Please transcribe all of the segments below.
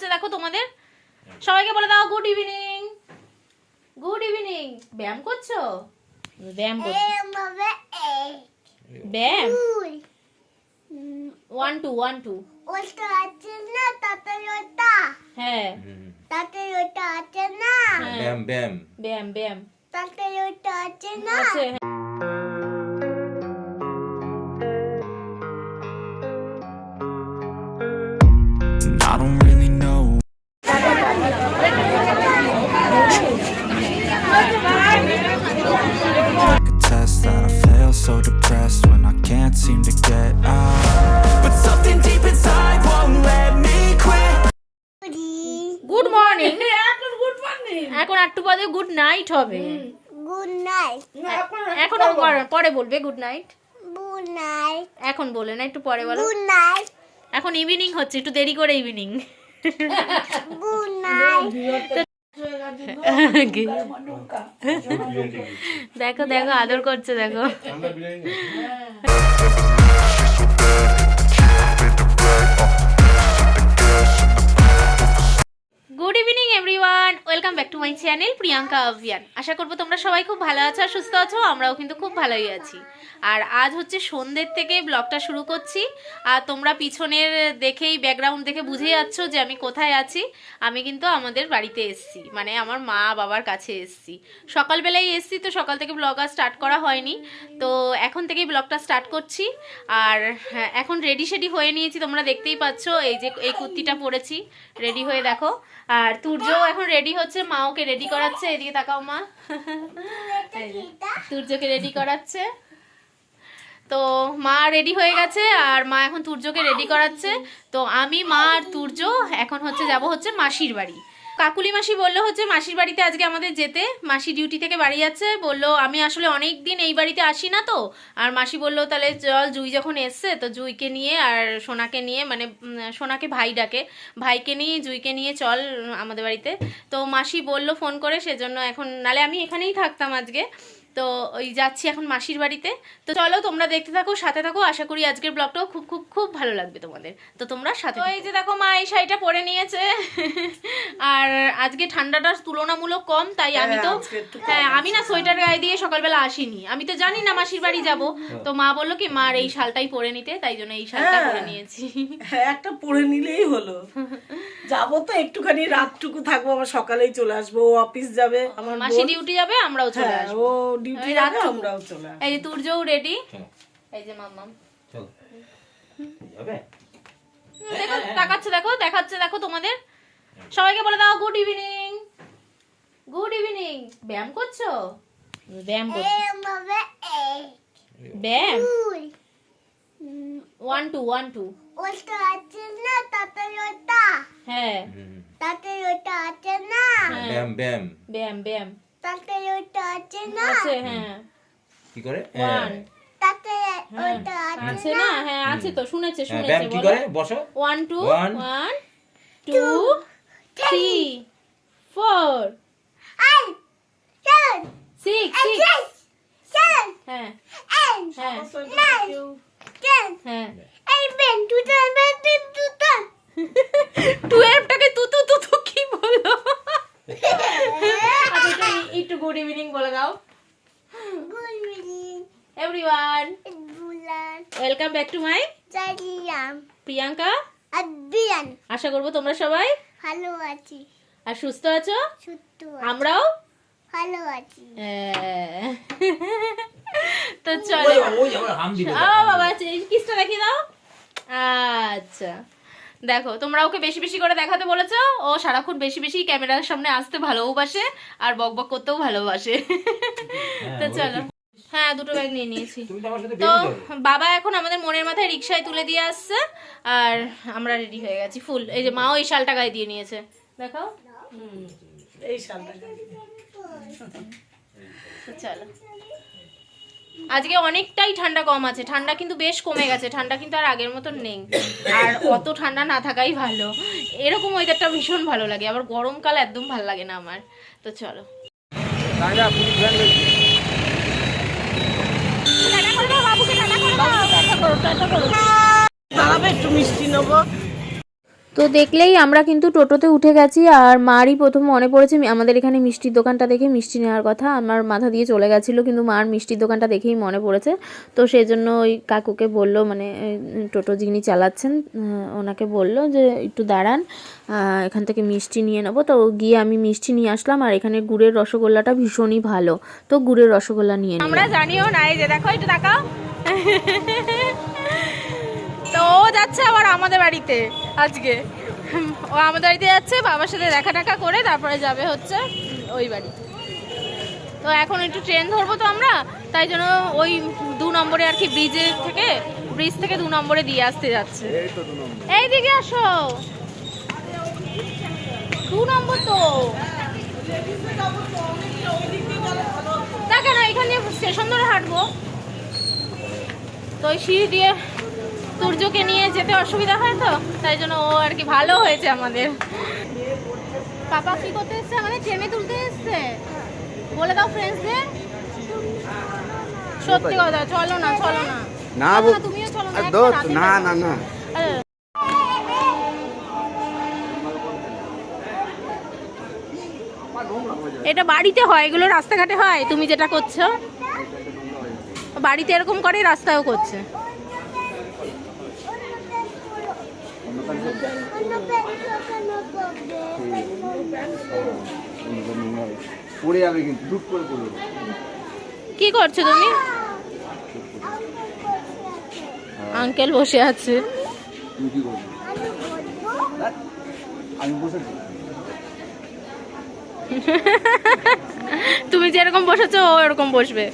দেখাচ্ছে দেখো তোমাদের। সবাইকে বলে দাও গুড ইভিনিং গুড ইভিনিং ব্যায়াম করছ? ব্যায়াম করছ? ব্যায়াম? ওয়ান টু ওয়ান টু হ্যাঁ। হ্যাঁ। ব্যাম ব্যাম ব্যায়াম ব্যায়াম। আছে হ্যাঁ। একটু বাদে গুড নাইট হবে গুড night. এখন পরে- পরে বলবে গুড নাইট Good night. এখন বলে না একটু পরে বলো গুড night. এখন ইভিনিং হচ্ছে একটু দেরি করে ইভিনিং Good night. দেখো দেখো আদর করছে দেখো good evening everyone welcome back to my channel Priyanka অভিয়ান আশা করব তোমরা সবাই খুব ভালো আছো আর সুস্থ আছো, আমরাও কিন্তু খুব ভালোই আছি। আর আজ হচ্ছে সন্ধ্যের থেকে ব্লগটা শুরু করছি। আর তোমরা পিছনের দেখেই ব্যাকগ্রাউন্ড দেখে বুঝে যাচ্ছ যে আমি কোথায় আছি। আমি কিন্তু আমাদের বাড়িতে এসছি। মানে আমার মা বাবার কাছে এসছি। সকালবেলায় এসছি তো সকাল থেকে ব্লগ আর স্টার্ট করা হয়নি। তো এখন থেকেই ব্লগটা স্টার্ট করছি। আর এখন রেডি সেডি হয়ে নিয়েছি, তোমরা দেখতেই পাচ্ছ। এই যে, এই কুর্তিটা পরেছি। রেডি হয়ে দেখো। আর তুর্য এখন রেডি হচ্ছে মা ওকে রেডি করাচ্ছে, এদিকে তাকাও মা। তুর্যকে রেডি করাচ্ছে। তো মা রেডি হয়ে গেছে, আর মা এখন তুর্যকে রেডি করাচ্ছে। তো আমি, মা আর তুর্য এখন হচ্ছে, যাব হচ্ছে মাসির বাড়ি। কাকুলি মাসি বলল হচ্ছে মাসির বাড়িতে আজকে আমাদের যেতে। মাসি ডিউটি থেকে বাড়ি যাচ্ছে। বলল, আমি আসলে অনেক দিন এই বাড়িতে আসি না তো। আর মাসি বলল, তাহলে চল জুই যখন এসছে, তো জুইকে নিয়ে আর সোনাকে নিয়ে মানে সোনাকে ভাই ডাকে। ভাইকে নিয়ে, জুইকে নিয়ে চল আমাদের বাড়িতে। তো মাসি বলল ফোন করে, সেজন্য এখন, নালে আমি এখানেই থাকতাম আজকে। তো ওই যাচ্ছি এখন মাসির বাড়িতে। তো চলো তোমরা দেখতে থাকো সাথে থাকো। আশা করি আজকের ব্লগটাও খুব খুব খুব ভালো লাগবে তোমাদের। তো তোমরা সাথে তো এই যে দেখো মা এই শাড়িটা পরে নিয়েছে। আর আজকে ঠান্ডাটা তুলনামূলক কম তাই আমি তো হ্যাঁ আমি না সোয়েটার গায়ে দিয়ে সকালবেলা আসিনি। আমি তো জানি না মাসির বাড়ি যাব। তো মা বলল কি মার এই শালটাই পরে নিতে। তাই জন্য এই শালটা পরে নিয়েছি। হ্যাঁ একটা পরে নিলেই হলো। যাব তো একটুখানি রাতটুকু থাকব আবার সকালেই চলে আসব। ও অফিস যাবে আমার মাসি ডিউটি যাবে আমরাও চলে হ্যাঁ, আসব। ডিউটি যাবে আমরাও চলে এই যে তুর্যও রেডি এই যে মাম্মাম। চলো। যাবে? দেখো তাকাচ্ছে দেখো দেখাচ্ছে দেখো তোমাদের। সবাইকে বলে দাও গুড ইভিনিং গুড ইভিনিং ব্যায়াম করছ? ব্যায়াম করছ? ব্যায়াম। ওয়ান টু ওয়ান টু হ্যাঁ। হ্যাঁ। ব্যাম ব্যাম ব্যায়াম ব্যায়াম। না? আছে হ্যাঁ। কি করে? ওয়ান তাতে হ্যাঁ, ওটা আছে না? হ্যাঁ আছে তো শুনেছে হ্যাঁ, শুনেছে কি করে? বসো। One two One, one two three four I seven six six six seven হ্যাঁ। এইট হ্যাঁ। নাইন টেন হ্যাঁ। চৌদ্দ টুয়েলভটাকে তু তু তু তু কি বলল আচ্ছা একটু গুড ইভিনিং বলে দাও। গুড ইভিনিং এভরিওয়ান বুলান ওয়েলকাম ব্যাক টু মাই জারিয়াম প্রিয়াঙ্কা আদিয়ান আশা করব তোমরা সবাই ভালো আছি। আর সুস্থ আছো? সুস্থ আমরাও? ভালো আছি। হ্যাঁ। তো চলো। ও বাবা কিসটা দাও? আচ্ছা। দেখো তোমরা ওকে বেশি বেশি করে দেখাতে বলেছ। ও সারাক্ষণ বেশি বেশি ক্যামেরার সামনে আসতে ভালোবাসে আর বক বক করতেও ভালোবাসে। তো চলো। হ্যাঁ দুটো ব্যাগ নিয়ে নিয়েছি। তো বাবা এখন আমাদের মনের মাথায় রিক্সায় তুলে দিয়ে আসছে। আর আমরা রেডি হয়ে গেছি ফুল এই যে মাও এই শালটা গায়ে দিয়ে নিয়েছে। দেখাও। এই সালটা তো চলো। আজকে অনেকটাই ঠান্ডা কম আছে। ঠান্ডা কিন্তু বেশ কমে গেছে ঠান্ডা কিন্তু আর আগের মতন নেই। আর অত ঠান্ডা না থাকাই ভালো। এরকম ওয়েদারটা ভীষণ ভালো লাগে আবার গরমকাল একদম ভালো লাগে না আমার। তো চলো। দাঁড়াবে একটু মিষ্টি নেব। তো দেখলেই আমরা কিন্তু টোটোতে উঠে গেছি আর মারই প্রথম মনে পড়েছে আমাদের এখানে মিষ্টির দোকানটা দেখে মিষ্টি নেওয়ার কথা। আমার মাথা দিয়ে চলে গেছিল, কিন্তু মার মিষ্টির দোকানটা দেখেই মনে পড়েছে। তো সেই জন্য ওই কাকুকে বলল মানে টোটো যিনি চালাচ্ছেন ওনাকে বলল যে, একটু দাঁড়ান এখান থেকে মিষ্টি নিয়ে নেব। তো গিয়ে আমি মিষ্টি নিয়ে আসলাম আর এখানে গুড়ের রসগোল্লাটা ভীষণই ভালো। তো গুড়ের রসগোল্লা নিয়ে আমরা জানিও না, এই যে দেখো, একটু তাকাও। তো ও যাচ্ছে আবার আমাদের বাড়িতে আজকে। ও আমাদের বাড়িতে যাচ্ছে বাবার সাথে দেখা টাকা করে তারপরে যাবে হচ্ছে ওই বাড়ি তো এখন একটু ট্রেন ধরবো তো আমরা তাই জন্য ওই দু নম্বরে আর কি ব্রিজের থেকে ব্রিজ থেকে দু নম্বরে দিয়ে আসতে যাচ্ছে। এই দিকে আসো। দু নম্বর তো। দেখে না এখানে স্টেশন ধরে হাঁটবো। তো সিঁড়ি দিয়ে সূর্যকে নিয়ে যেতে অসুবিধা হয় তো? তাই জন্য ও আর কি ভালো হয়েছে আমাদের। পাপা কি করতে এসছে? মানে ট্রেনে তুলতে এসছে? বলে দাও ফ্রেন্ডসদের সত্যি কথা চলো না চলো না। না তুমিও চলো না না না না। এটা বাড়িতে হয় এগুলো রাস্তাঘাটে হয়। তুমি যেটা করছ বাড়িতে এরকম করে রাস্তায়ও করছে। পড়ে যাবে কিন্তু করে পড়বে কি করছ তুমি? আঙ্কেল বসে আছে। তুমি কি করবে আমি বসেছি তুমি যেরকম বসেছো ও এরকম বসবে।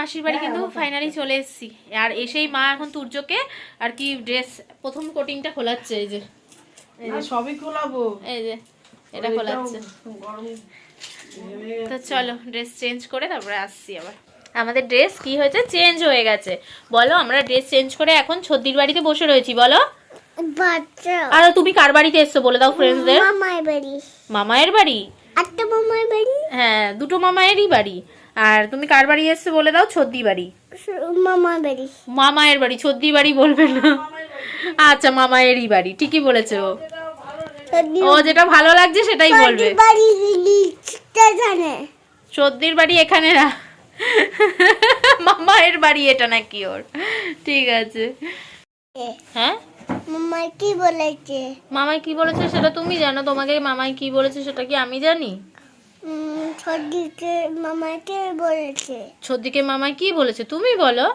মাসির বাড়ি কিন্তু ফাইনালি চলে এসেছি। আর এসেই মা এখন তুর্যকে আর কি ড্রেস প্রথম কোটিংটা খোলাচ্ছে এই যে। সবই খোলাবো। এই যে এটা খোলাচ্ছে। তো চলো ড্রেস চেঞ্জ করে তারপরে আসছি আবার। আমাদের ড্রেস কি হয়েছে? চেঞ্জ হয়ে গেছে। বলো আমরা ড্রেস চেঞ্জ করে এখন ছদ্দির বাড়িতে বসে রয়েছি বলো। বাচ্চা। আর তুমি কার বাড়িতে এসছো বলে দাও ফ্রেন্ডসদের মামার বাড়ি। মামায়ের বাড়ি? একটা মামার বাড়ি? হ্যাঁ দুটো মামায়েরই বাড়ি। আর তুমি কার বাড়ি এসছো বলে দাও? ছদ্দি বাড়ি। মামার বাড়ি মামায়ের বাড়ি ছদ্দি বাড়ি বলবে না। আচ্ছা মামায়েরই বাড়ি ঠিকই বলেছে। ও ও যেটা ভালো লাগছে সেটাই বলবে। বাড়ি জানে সর্দির বাড়ি এখানে না। মামায়ের বাড়ি এটা নাকি ওর। ঠিক আছে। হ্যাঁ? মামা কি বলেছে? মামাই কি বলেছে সেটা তুমি জানো। তোমাকে মামাই কি বলেছে সেটা কি আমি জানি? উম, সর্দিকে মামাকে বলেছে। ছদ্দিকে মামাই কি বলেছে? তুমি বলো।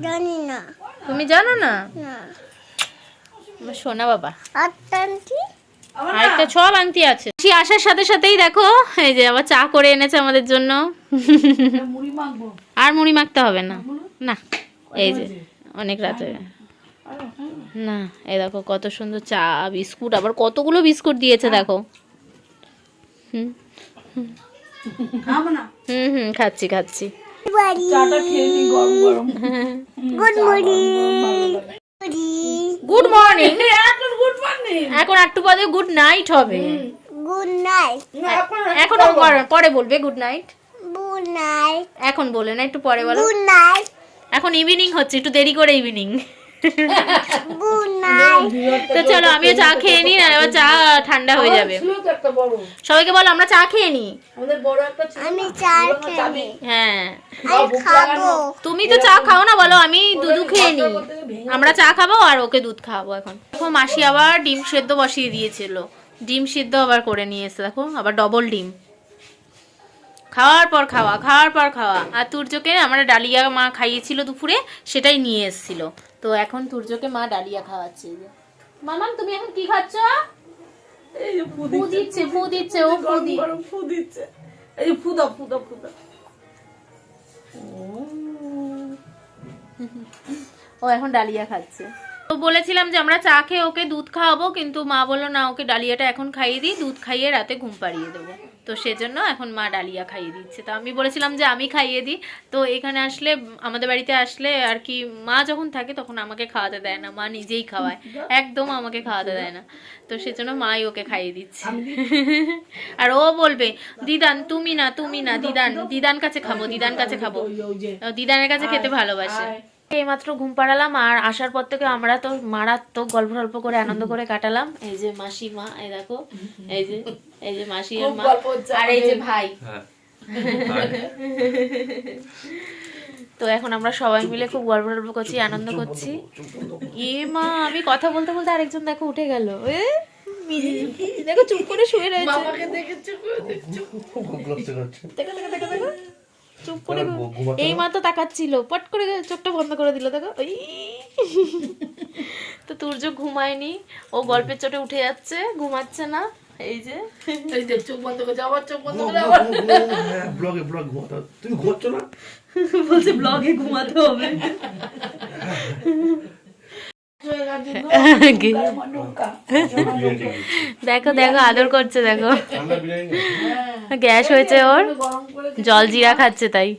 জানি না। তুমি জানো না? না। আমার সোনা বাবা। আরেকটা সব আংটি আছে। সে আসার সাথে সাথেই দেখো এই যে আবার চা করে এনেছে আমাদের জন্য। মুড়ি আর মুড়ি মাখতে হবে না। না এই যে অনেক রাত। হয়ে। না এই দেখো কত সুন্দর চা বিস্কুট আবার কতগুলো বিস্কুট দিয়েছে দেখো। হুম। খাব না? হুম হুম খাচ্ছি খাচ্ছি। Good morning. Good morning. এখন গুড একটু পরে গুড নাইট হবে। Good night. এখনও পরে- পরে বলবে গুড নাইট। Good night. এখন বলে না একটু পরে বলো। Good night. এখন ইভিনিং হচ্ছে একটু দেরি করে ইভিনিং তো চলো আমিও চা খেয়ে নিই না এবার চা ঠান্ডা হয়ে যাবে। সবাইকে বলো আমরা চা খেয়ে নিই। আমি খেয়ে হ্যাঁ। তুমি তো চা খাও না বলো আমি দুধু খেয়ে নিই। আমরা চা খাব আর ওকে দুধ খাওয়াবো এখন। দেখো মাসি আবার ডিম সেদ্ধ বসিয়ে দিয়েছিল। ডিম সিদ্ধ আবার করে নিয়ে এসে দেখো আবার ডবল ডিম। খাওয়ার পর খাওয়া খাওয়ার পর খাওয়া। আর তুর্যকে আমার ডালিয়া মা খাইয়েছিল দুপুরে সেটাই নিয়ে এসেছিল। তো এখন তুর্যকে মা ডালিয়া খাওয়াচ্ছে মামাম তুমি এখন কি খাচ্ছ? ফু দিচ্ছে। ফু দিচ্ছে ফু ফু ও এখন ডালিয়া খাচ্ছে। তো বলেছিলাম যে আমরা চা খেয়ে ওকে দুধ খাওয়াবো কিন্তু মা বলল না ওকে ডালিয়াটা এখন খাইয়ে দিই দুধ খাইয়ে রাতে ঘুম পাড়িয়ে দেবো। তো সেজন্য এখন মা ডালিয়া খাইয়ে দিচ্ছে। তো আমি বলেছিলাম যে আমি খাইয়ে দিই। তো এখানে আসলে আমাদের বাড়িতে আসলে আর কি মা যখন থাকে তখন আমাকে খাওয়াতে দেয় না মা নিজেই খাওয়ায়। একদম আমাকে খাওয়াতে দেয় না। তো সেজন্য মাই ওকে খাইয়ে দিচ্ছে। আর ও বলবে দিদান তুমি না তুমি না দিদান দিদান কাছে খাব দিদান কাছে খাব। দিদানের কাছে খেতে ভালোবাসে। এইমাত্র ঘুম পাড়ালাম আর আসার পর থেকে আমরা তো মারাত্মক গল্প টল্প করে আনন্দ করে কাটালাম। এই যে মাসি মা এই দেখো এই যে এই যে মাসি আর মা আর এই যে ভাই। হ্যাঁ। তো এখন আমরা সবাই মিলে খুব গল্প টল্প করছি আনন্দ করছি। এ মা আমি কথা বলতে বলতে আরেকজন দেখো উঠে গেল। এ, দেখো চুপ করে শুয়ে রয়েছে। দেখো দেখো দেখো দেখো। চুপ করে এই মা তো তাকাচ্ছিল পট করে চোখটা বন্ধ করে দিল দেখো ওই। তো তুর্য ঘুমায়নি ও গল্পের চোটে উঠে যাচ্ছে ঘুমাচ্ছে না এই যে। এই যে চোখ বন্ধ করে যাওয়ার চোখ বন্ধ করে ব্লগে ব্লগ ঘুমাতে তুমি ঘুমাচ্ছ না? বলছে ব্লগে ঘুমাতে হবে হয়ে গেছে আমার নৌকা দেখো দেখো, আদর করছে, দেখো। গ্যাস হয়েছে ওর। জল জিরা খাচ্ছে তাই।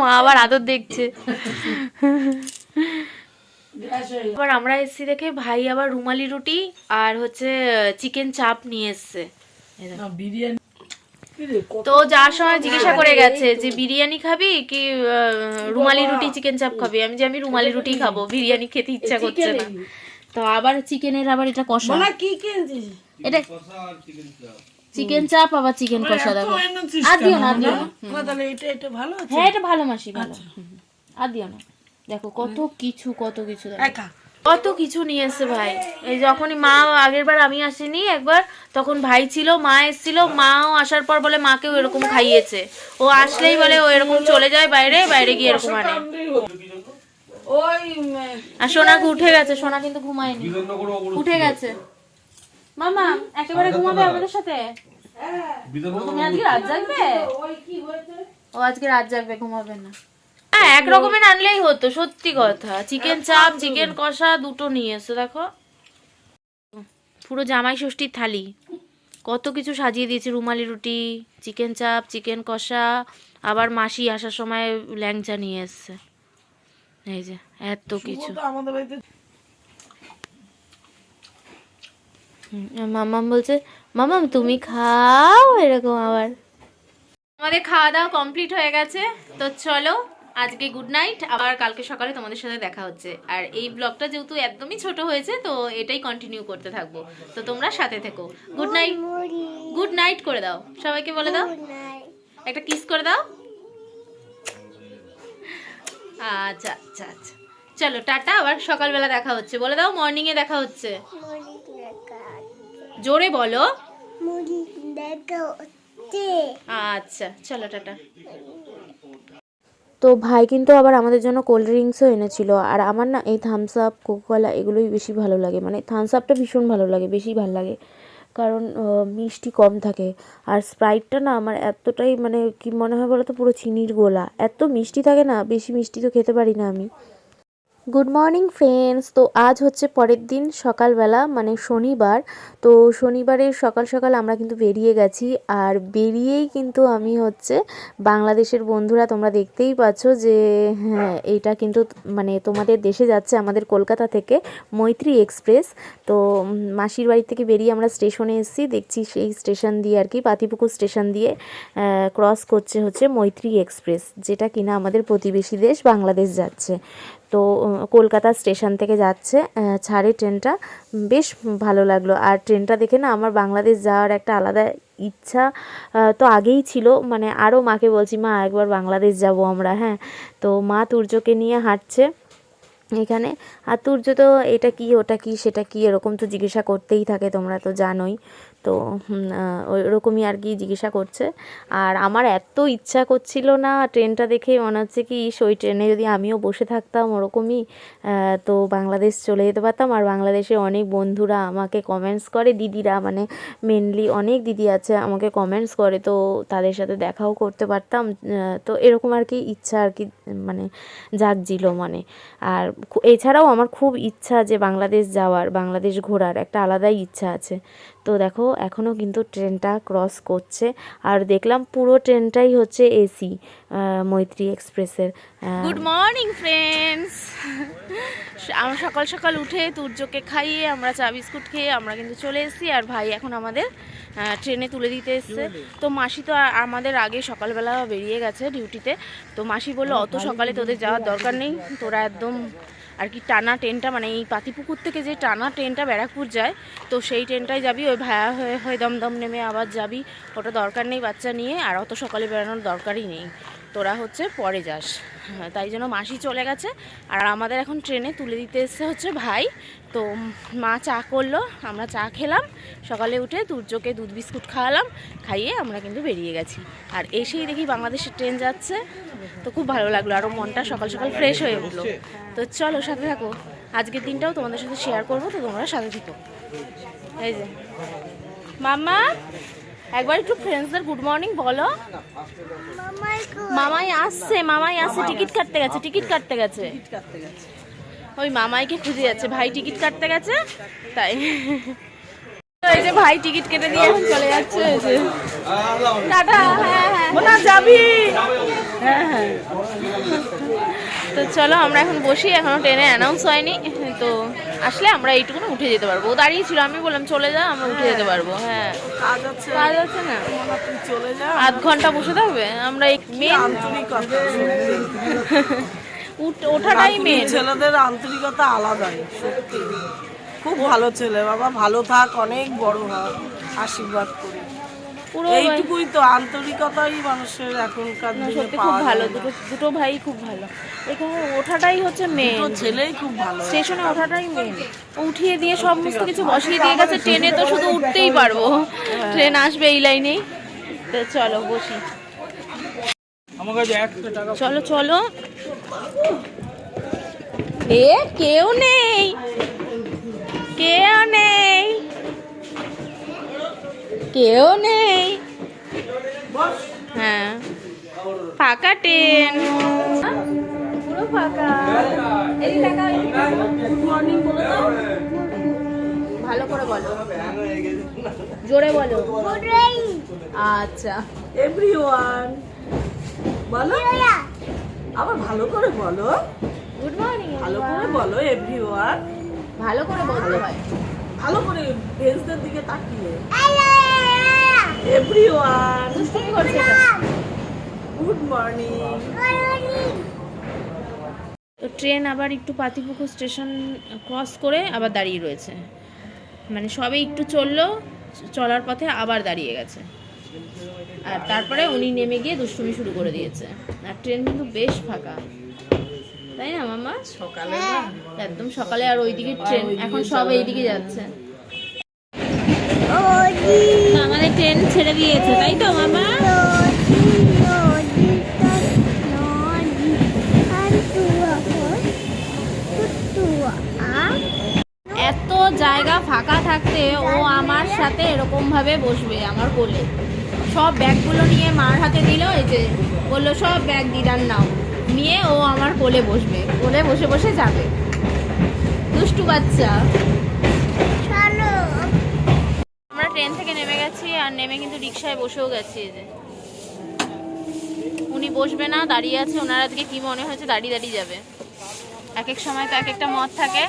মা আবার আদর দেখছে। আবার আমরা এসছি দেখে, ভাই আবার রুমালি রুটি আর হচ্ছে চিকেন চাপ নিয়ে এসছে। বিরিয়ানি তো যার সময় জিজ্ঞাসা করে গেছে যে বিরিয়ানি খাবি কি রুমালি রুটি চিকেন চাপ খাবি? আমি যে আমি রুমালি রুটি খাব বিরিয়ানি খেতে ইচ্ছা করছে না। তো আবার চিকেনের আবার এটা কষা। কি এটা চিকেন চাপ আবার চিকেন কষা দেখো। আর দিও না দিও না। না, তাহলে এটা এটা ভালো হ্যাঁ এটা ভালো মাসি ভালো। হুম। আর দিও না। দেখো কত কিছু কত কিছু। দেখো। কত কিছু নিয়ে এসছে ভাই। এই যখনই মা আগের বার আমি আসিনি একবার তখন ভাই ছিল মা এসেছিল মাও আসার পর বলে মাকেও এরকম খাইয়েছে। ও আসলেই বলে ও এরকম চলে যায় বাইরে বাইরে গিয়ে এরকম আনে। আর সোনা উঠে গেছে সোনা কিন্তু ঘুমায়নি। উঠে গেছে। মামা একেবারে ঘুমাবে আমাদের সাথে? তুমি আজকে রাত জাগবে? ও আজকে রাত জাগবে ঘুমাবে না। হ্যাঁ এক রকমের আনলেই হতো সত্যি কথা। চিকেন চাপ চিকেন কষা দুটো নিয়ে এসো দেখো। পুরো জামাই ষষ্ঠীর থালি। কত কিছু সাজিয়ে দিয়েছে রুমালি রুটি চিকেন চাপ চিকেন কষা আবার মাসি আসার সময় ল্যাংচা নিয়ে এসছে। এই যে এত কিছু। মামাম বলছে মামাম তুমি খাও? এরকম আবার। আমাদের খাওয়া দাওয়া কমপ্লিট হয়ে গেছে তো চলো। আজকে গুড নাইট আবার কালকে সকালে তোমাদের সাথে দেখা হচ্ছে। আর এই ব্লগটা যেহেতু একদমই ছোট হয়েছে তো এটাই কন্টিনিউ করতে থাকব। তো তোমরা সাথে থেকো। গুড নাইট গুড নাইট করে দাও। সবাইকে বলে দাও। একটা কিস করে দাও। আচ্ছা আচ্ছা আচ্ছা। চলো টাটা আবার সকালবেলা দেখা হচ্ছে। বলে দাও মর্নিংয়ে দেখা হচ্ছে। জোরে বলো। আচ্ছা চলো টাটা। তো ভাই কিন্তু আবার আমাদের জন্য কোল্ড ড্রিঙ্কসও এনেছিল। আর আমার না এই থামস আপ কোকোকলা এগুলোই বেশি ভালো লাগে। মানে থামস আপটা ভীষণ ভালো লাগে, বেশি ভালো লাগে। কারণ মিষ্টি কম থাকে। আর স্প্রাইটটা না আমার এতটাই মানে কি মনে হয় বলো তো পুরো চিনির গোলা। এত মিষ্টি থাকে না, বেশি মিষ্টি তো খেতে পারি না আমি। গুড মর্নিং ফ্রেন্ডস তো আজ হচ্ছে পরের দিন, সকালবেলা মানে শনিবার। তো শনিবারের সকাল সকাল আমরা কিন্তু বেরিয়ে গেছি। আর বেরিয়েই কিন্তু আমি হচ্ছে বাংলাদেশের বন্ধুরা তোমরা দেখতেই পাচ্ছ যে হ্যাঁ এইটা কিন্তু মানে তোমাদের দেশে যাচ্ছে আমাদের কলকাতা থেকে মৈত্রী এক্সপ্রেস। তো মাসির বাড়ি থেকে বেরিয়ে আমরা স্টেশনে এসেছি। দেখছি সেই স্টেশন দিয়ে আর কি, পাতিপুকুর স্টেশন দিয়ে ক্রস করছে হচ্ছে মৈত্রী এক্সপ্রেস, যেটা কিনা আমাদের প্রতিবেশী দেশ বাংলাদেশ যাচ্ছে। তো কলকাতা স্টেশন থেকে যাচ্ছে ছাড়ে ট্রেনটা। বেশ ভালো লাগল। আর ট্রেনটা দেখে না আমার বাংলাদেশ যাওয়ার একটা আলাদা ইচ্ছা তো আগেই ছিল। মানে আরও মাকে বলছি, মা, একবার বাংলাদেশ যাব আমরা। হ্যাঁ তো মা তুর্যকে নিয়ে হাঁটছে এখানে। আর তুর্য তো, এটা কি, ওটা কি, সেটা কি? এরকম তো জিজ্ঞাসা করতেই থাকে, তোমরা তো জানোই। তো ওরকমই আর কি জিজ্ঞাসা করছে। আর আমার এত ইচ্ছা করছিল না ট্রেনটা দেখে, মনে হচ্ছে কি ওই ট্রেনে যদি আমিও বসে থাকতাম ওরকমই তো বাংলাদেশ চলে যেতে পারতাম। আর বাংলাদেশে অনেক বন্ধুরা আমাকে কমেন্টস করে, দিদিরা মানে মেনলি অনেক দিদি আছে, আমাকে কমেন্টস করে, তো তাদের সাথে দেখাও করতে পারতাম তো এরকম আর কি ইচ্ছা আর কি মানে জাগছিল মানে। আর এছাড়াও আমার খুব ইচ্ছা যে বাংলাদেশ যাওয়ার, বাংলাদেশ ঘোরার একটা আলাদাই ইচ্ছা আছে। তো দেখো এখনও কিন্তু ট্রেনটা ক্রস করছে। আর দেখলাম পুরো ট্রেনটাই হচ্ছে এসি মৈত্রী এক্সপ্রেসের। গুড মর্নিং ফ্রেন্ডস আমরা সকাল সকাল উঠে তুর্যকে খাইয়ে, আমরা চা বিস্কুট খেয়ে, আমরা কিন্তু চলে এসেছি। আর ভাই এখন আমাদের ট্রেনে তুলে দিতে এসছে। তো মাসি তো আমাদের আগে সকালবেলা বেরিয়ে গেছে ডিউটিতে। তো মাসি বলল, অত সকালে তোদের যাওয়ার দরকার নেই। তোরা একদম আর কি টানা ট্রেনটা মানে এই পাতিপুকুর থেকে যে টানা ট্রেনটা ব্যারাকপুর যায়, তো সেই ট্রেনটাই যাবি, ওই ভায়া হয়ে হয়ে দমদম নেমে আবার যাবি। ওটা দরকার নেই বাচ্চা নিয়ে, আর অত সকালে বেরোনোর দরকারই নেই। তোরা হচ্ছে পরে যাস। হ্যাঁ, তাই জন্য মাসি চলে গেছে। আর আমাদের এখন ট্রেনে তুলে দিতে এসছে হচ্ছে ভাই। তো মা চা করল আমরা চা খেলাম। সকালে উঠে তুর্যকে দুধ বিস্কুট খাওয়ালাম। খাইয়ে আমরা কিন্তু বেরিয়ে গেছি। আর এসেই দেখি বাংলাদেশের ট্রেন যাচ্ছে। তো খুব ভালো লাগল আরও মনটা সকাল সকাল ফ্রেশ হয়ে উঠল। তো চলো সাথে থাকো। আজকের দিনটাও তোমাদের সাথে শেয়ার করব তো তোমরা সাথে থেকো। এই যে। মামা একবার একটু ফ্রেন্ডসদের গুড মর্নিং বলো। মামাই আসছে মামাই আসছে টিকিট কাটতে গেছে টিকিট কাটতে গেছে। ওই মামাইকে খুঁজে যাচ্ছে ভাই টিকিট কাটতে গেছে তাই। তো এই যে ভাই টিকিট কেটে দিয়ে এখন চলে যাচ্ছে এই যে। টাটা হ্যাঁ হ্যাঁ। যাবি? হ্যাঁ হ্যাঁ। তো চলো আমরা এখন বসি এখনও ট্রেনে অ্যানাউন্স হয়নি তো আসলে আমরা এইটুকুন উঠে যেতে পারব। ও দাঁড়িয়ে ছিল আমি বললাম চলে যা আমরা উঠে যেতে পারব। হ্যাঁ। কাজ আছে। কাজ আছে না? চলে যা। আধ ঘণ্টা বসে থাকবে? আমরা মেন ওঠাটাই মেন ছেলেদের আন্তরিকতা আলাদাই সত্যি। খুব ভালো ছেলে বাবা ভালো থাক অনেক বড় হোক। আশীর্বাদ করি। এইটুকুই তো আন্তরিকতাই মানুষের এখনকার দিনে সত্যি খুব ভালো দুটো দুটো ভাই খুব ভালো। এখানে ওঠাটাই হচ্ছে মেন দুটো ছেলেই খুব ভালো। স্টেশনে ওঠাটাই মেন উঠিয়ে দিয়ে সমস্ত কিছু বসিয়ে দিয়ে গেছে ট্রেনে তো শুধু উঠতেই পারব। ট্রেন আসবে এই লাইনেই। তো চলো বসি। চলো চলো। এ কেউ নেই। কেউ নেই। কেউ নেই। হ্যাঁ। ফাঁকা ট্রেন। পুরো ফাঁকা। ভালো করে বলো। জোরে বলো। আচ্ছা। এভরিওয়ান বলো। আবার ভালো করে বলো। গুড মর্নিং ভালো করে বলো এভরিওয়ান ভালো করে বলতে হয়। ভালো করে ভেজদের দিকে তাকিয়ে। এভরিওয়ান দুষ্টুমি করছে এটা। গুড মর্নিং তো ট্রেন আবার একটু পাতিপুকুর স্টেশন ক্রস করে আবার দাঁড়িয়ে রয়েছে। মানে সবে একটু চলল চলার পথে আবার দাঁড়িয়ে গেছে। আর তারপরে উনি নেমে গিয়ে দুষ্টুমি শুরু করে দিয়েছে। আর ট্রেন কিন্তু বেশ ফাঁকা। তাই না মামা? সকালে একদম সকালে আর ওইদিকে ট্রেন এখন সব এইদিকে যাচ্ছে। আমাদের ট্রেন ছেড়ে দিয়েছে, তাই তো, মামা? এত জায়গা ফাঁকা থাকতে ও আমার সাথে এরকম ভাবে বসবে আমার কোলে। সব ব্যাগগুলো নিয়ে মার হাতে দিল, এই যে বলল, সব ব্যাগ দিদার নাও। নিয়ে ও আমার কোলে বসবে, কোলে বসে বসে যাবে। দুষ্টু বাচ্চা চলো আমরা ট্রেন থেকে নেমে গেছি আর নেমে কিন্তু রিক্সায় বসেও গেছে যে। উনি বসবে না, দাঁড়িয়ে আছে, ওনার আজকে কি মনে হয়েছে, দাঁড়িয়ে দাঁড়িয়ে যাবে। এক এক সময় তো এক একটা মত থাকে।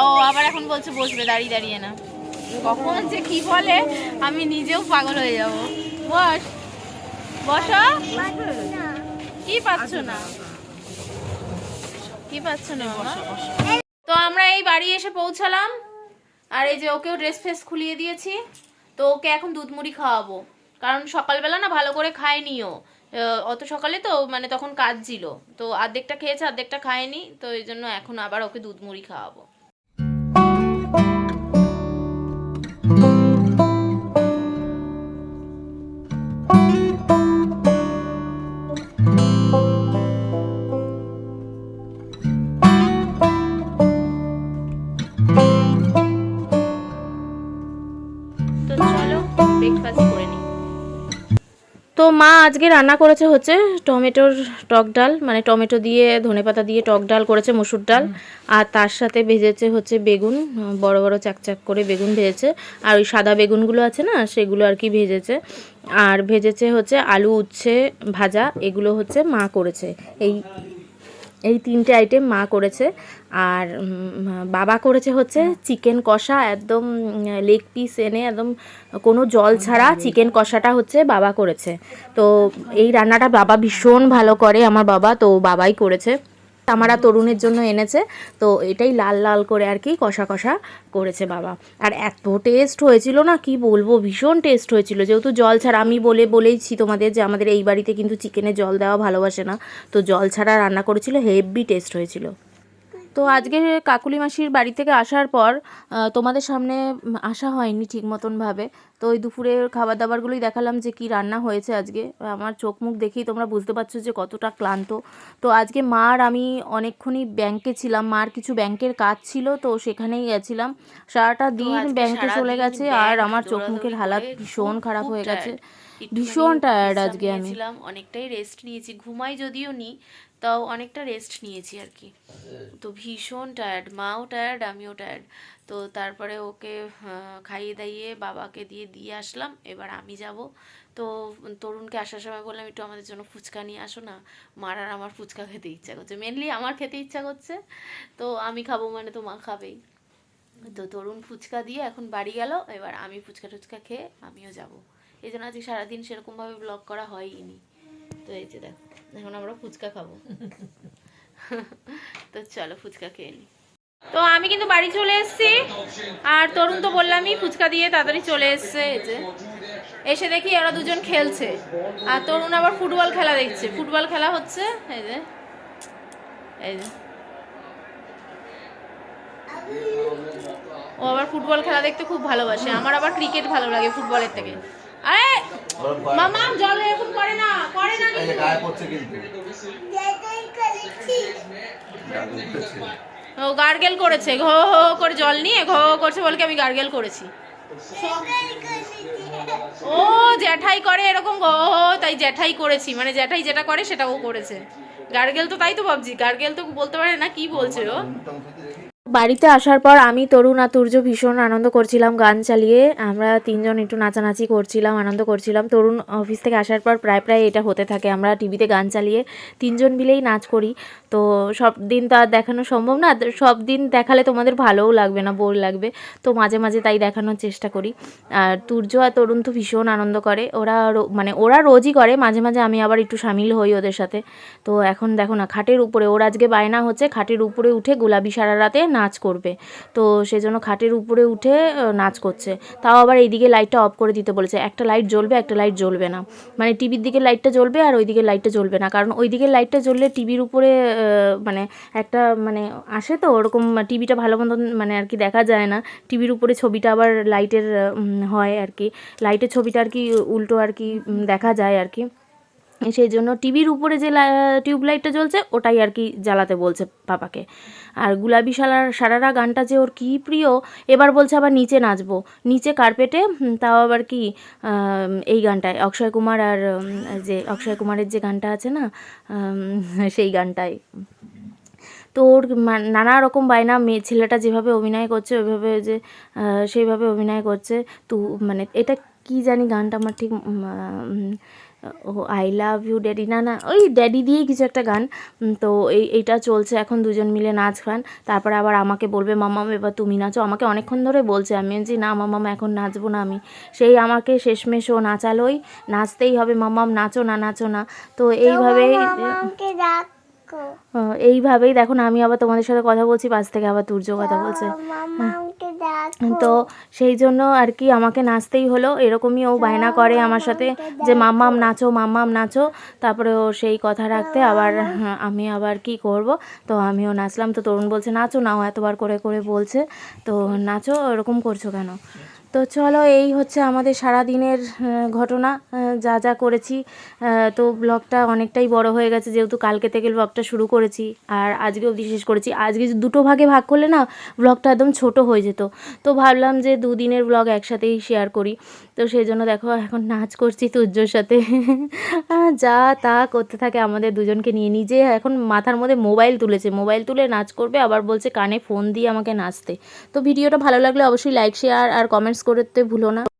ও আবার এখন বলছে বসবে, দাঁড়িয়ে দাঁড়িয়ে না। কখন যে কি বলে, আমি নিজেও পাগল হয়ে যাব। বস, বসো। কি পাচ্ছ না? কি পাচ্ছ না তো আমরা এই বাড়ি এসে পৌঁছালাম। আর এই যে ওকেও ড্রেস ফ্রেস খুলিয়ে দিয়েছি। তো ওকে এখন দুধ মুড়ি খাওয়াবো। কারণ সকালবেলা না ভালো করে খায়নি ও অত সকালে তো মানে তখন কাজ ছিল তো অর্ধেকটা খেয়েছে অর্ধেকটা খায়নি। তো এই জন্য এখন আবার ওকে দুধ মুড়ি খাওয়াবো। আজকে রান্না করেছে হচ্ছে টমেটোর টক ডাল মানে টমেটো দিয়ে ধনে পাতা দিয়ে টক ডাল করেছে মসুর ডাল আর তার সাথে ভেজেছে হচ্ছে বেগুন বড় বড় চাকচাক করে বেগুন ভেজেছে আর ওই সাদা বেগুনগুলো আছে না সেগুলো আর কি ভেজেছে আর ভেজেছে হচ্ছে আলু উচ্ছে ভাজা এগুলো হচ্ছে মা করেছে এই তিনটে আইটেম মা করেছে। আর বাবা করেছে হচ্ছে চিকেন কষা, একদম লেগ পিস এনে একদম কোনো জল ছাড়া চিকেন কষাটা হচ্ছে বাবা করেছে। তো এই রান্নাটা বাবা ভীষণ ভালো করে, আমার বাবা, তো বাবাই করেছে। আমারা তরুণের জন্য এনেছে। তো এটাই লাল লাল করে আর কি কষা কষা করেছে বাবা। আর এত টেস্ট হয়েছিল না, কি বলব? ভীষণ টেস্ট হয়েছিল। যেহেতু জল ছাড়া আমি বলে বলেইছি তোমাদের যে আমাদের এই বাড়িতে কিন্তু চিকেনে জল দেওয়া ভালোবাসে না। তো জল ছাড়া রান্না করেছিল হেভি টেস্ট হয়েছিল। তো আজকে কাকুলি মাসির বাড়ি থেকে আসার পর তোমাদের সামনে আসা হয়নি ঠিক মতনভাবে তো ওই দুপুরের খাবার দাবারগুলোই দেখালাম যে কি রান্না হয়েছে আজকে। আমার চোখ মুখ দেখেই তোমরা বুঝতে পারছ যে কতটা ক্লান্ত। তো আজকে মার আমি অনেকক্ষণই ব্যাংকে ছিলাম। মার কিছু ব্যাংকের কাজ ছিল তো সেখানেই গেছিলাম। সারাটা দিন ব্যাংকে চলে গেছে আর আমার চোখ মুখের হালাত ভীষণ খারাপ হয়ে গেছে। ভীষণ টায়ার্ড আজকে আমি। অনেকটাই রেস্ট নিয়েছি। ঘুমাই যদিও নি তাও অনেকটা রেস্ট নিয়েছি আর কি তো ভীষণ টায়ার্ড মাও টায়ার্ড আমিও টায়ার্ড তো তারপরে ওকে খাইয়ে দাইয়ে বাবাকে দিয়ে দিয়ে আসলাম, এবার আমি যাব। তো তরুণকে আসার সময় বললাম, একটু আমাদের জন্য ফুচকা নিয়ে আসো না, মার আর আমার ফুচকা খেতে ইচ্ছা করছে। মেনলি আমার খেতে ইচ্ছা করছে, তো আমি খাব মানে তো মা খাবেই। তো তরুণ ফুচকা দিয়ে এখন বাড়ি গেল, এবার আমি ফুচকা টুচকা খেয়ে আমিও যাব। এই জন্য আজকে সারাদিন সেরকমভাবে ব্লগ করা হয়নি তো এই যে দেখো। এখন আমরা ফুচকা খাব। তো চলো ফুচকা খেয়ে নিই তো আমি কিন্তু বাড়ি চলে এসেছি। আর তরুণ তো বললামই ফুচকা দিয়ে তাড়াতাড়ি চলে এসছে যে। এসে দেখি ওরা দুজন খেলছে। আর তরুণ আবার ফুটবল খেলা দেখছে। ফুটবল খেলা হচ্ছে, এই যে। এই যে। ও আবার ফুটবল খেলা দেখতে খুব ভালোবাসে। আমার আবার ক্রিকেট ভালো লাগে ফুটবলের থেকে। আরে মামা জল এরকম করে না করে না কিন্তু। গায়ে পড়ছে কিন্তু। ও গার্গেল করেছে ঘো হো করে জল নিয়ে ঘো ঘো করছে বলকে আমি গার্গেল করেছি। ও জ্যাঠাই করে এরকম গো তাই জ্যাঠাই করেছি মানে জ্যাঠাই যেটা করে সেটা ও করেছে। গার্গেল তো তাই তো ভাবছি গার্গেল তো বলতে পারে না কি বলছে ও। বাড়িতে আসার পর আমি, তরুণ আর তুর্য ভীষণ আনন্দ করছিলাম, গান চালিয়ে। আমরা তিনজন একটু নাচানাচি করছিলাম, আনন্দ করছিলাম। তরুণ অফিস থেকে আসার পর প্রায় প্রায় এটা হতে থাকে। আমরা টিভিতে গান চালিয়ে তিনজন মিলেই নাচ করি। তো সব দিন তো আর দেখানো সম্ভব না। সব দিন দেখালে তোমাদের ভালোও লাগবে না, বোর লাগবে। তো মাঝে মাঝে তাই দেখানোর চেষ্টা করি। আর তুর্য আর তরুণ তো ভীষণ আনন্দ করে। ওরা মানে ওরা রোজই করে। মাঝে মাঝে আমি আবার একটু সামিল হই ওদের সাথে। তো এখন দেখো না, খাটের উপরে, ওর আজকে বায়না হচ্ছে, খাটের উপরে উঠে গোলাপি সারা রাতে নাচ করবে। তো সেজন্য খাটের উপরে উঠে নাচ করছে। তাও আবার এইদিকে লাইটটা অফ করে দিতে বলেছে। একটা লাইট জ্বলবে, একটা লাইট জ্বলবে না। মানে টিভির দিকে লাইটটা জ্বলবে আর ওই দিকে লাইটটা জ্বলবে না। কারণ ওই দিকের লাইটটা জ্বললে টিভির উপরে মানে একটা মানে আসে তো ওরকম টিভিটা ভালো মতন মানে আর কি দেখা যায় না। টিভির উপরে ছবিটা আবার লাইটের হয় আর কি। লাইটের ছবিটা আর কি উল্টো আর কি দেখা যায় আর কি। সেই জন্য টিভির উপরে যে টিউবলাইটটা জ্বলছে, ওটাই আর কি জ্বালাতে বলছে পাপাকে আর গুলাবি সারার সারারা গানটা যে ওর কী প্রিয়, এবার বলছে আবার নিচে নাচবো। নিচে কার্পেটে তাও আবার কি এই গানটায়, অক্ষয় কুমার আর যে অক্ষয় কুমারের যে গানটা আছে না সেই গানটায়। তো ওর নানা রকম বায়না, মেয়ে ছেলেটা যেভাবে অভিনয় করছে, ওইভাবে যে সেইভাবে অভিনয় করছে। তু মানে এটা কি জানি গানটা আমার ঠিক ও আই লাভ ইউ ড্যাডি না না ওই ড্যাডি দিয়েই কিছু একটা গান। তো এই এইটা চলছে এখন দুজন মিলে নাচ গান। তারপরে আবার আমাকে বলবে মামাম এবার তুমি নাচো। আমাকে অনেকক্ষণ ধরে বলছে আমি বলছি না মামাম এখন নাচবো না আমি। সেই আমাকে শেষমেশ ও নাচালোই। নাচতেই হবে মামাম নাচো না নাচো না। তো এইভাবেই এইভাবেই দেখো না আমি আবার তোমাদের সাথে কথা বলছি পাশ থেকে আবার তুর্য কথা বলছে। তো সেই জন্য আর কি আমাকে নাচতেই হলো। এরকমই ও বায়না করে আমার সাথে যে মাম্মাম নাচো মাম্মাম নাচো। তারপরে ও সেই কথা রাখতে আবার হ্যাঁ, আমি আবার কি করব? তো আমিও নাচলাম। তো তরুণ বলছে নাচো নাও। এতবার করে করে বলছে। তো নাচো এরকম করছ কেন? তো চলো, এই হচ্ছে আমাদের সারা দিনের ঘটনা যা যা করেছি। তো ব্লগটা অনেকটাই বড় হয়ে গেছে, যেহেতু কালকে থেকে ব্লগটা শুরু করেছি, আর আজকে অবধি শেষ করেছি। আজকে দুটো ভাগে ভাগ করলে না ব্লগটা একদম ছোট হয়ে যেত। তো ভাবলাম যে দুদিনের ব্লগ একসাথেই শেয়ার করি। তো সেই জন্য দেখো, এখন নাচ করছি তুর্যর সাথে। যা তা করতে থাকে আমাদের দুজনকে নিয়ে। নিজে এখন মাথার মধ্যে মোবাইল তুলেছে। মোবাইল তুলে নাচ করবে, আবার বলছে কানে ফোন দিয়ে আমাকে নাচতে। তো ভিডিওটা ভালো লাগলে অবশ্যই লাইক শেয়ার আর কমেন্টস করতে ভুলো না।